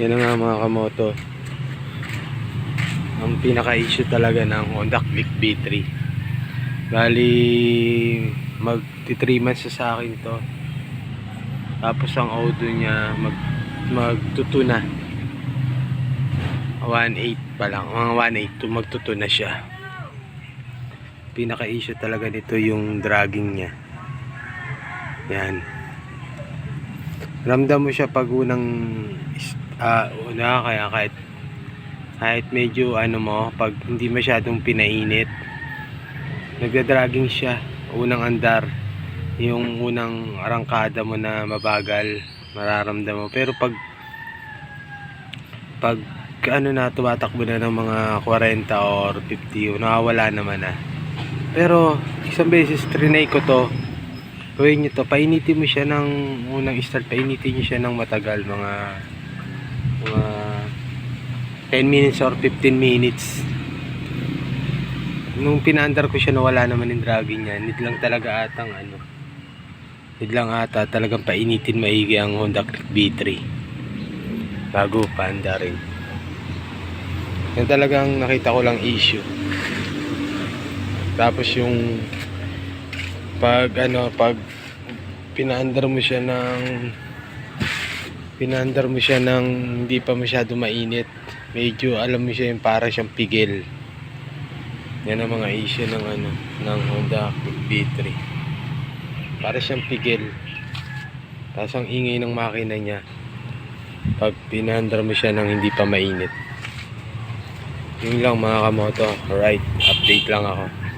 Yan nga mga kamoto. Ang pinaka-issue talaga ng Honda Click B3. Bali, mag 3 months sa akin to. Tapos ang auto niya mag magtuto na. 1.8 pa lang. Mga 1.8 to magtuto na siya. Pinaka-issue talaga nito yung dragging niya. Yan. Ramdam mo siya pag unang ah, una kaya kahit kahit medyo ano mo pag hindi masyadong pinainit. Nagda-dragging siya unang andar. Yung unang arangkada mo na mabagal mararamdam mo. Pero pag pag ano na tumatakbo na ng mga 40 or 50 nawawala naman na. Pero isang beses trinay ko to gawin nyo to painitin mo siya ng unang start painitin nyo siya ng matagal mga mga 10 minutes or 15 minutes. Nung pinaandar ko siya nawala naman yung dragging niya. Need lang talaga atang ano need lang ata talagang painitin maigi ang Honda Click B3 bago paandarin. Yan talagang nakita ko lang issue. Tapos yung pag ano pag pinaandar mo siya ng pinaandar mo siya ng hindi pa masyado mainit. Medyo alam mo siya yung para siyang pigil. Yan ang mga issue ng ano ng Honda B3 para siyang pigil. Tapos ang ingay ng makina niya pag pinaandar mo siya ng hindi pa mainit. Yun lang mga kamoto. Alright update lang ako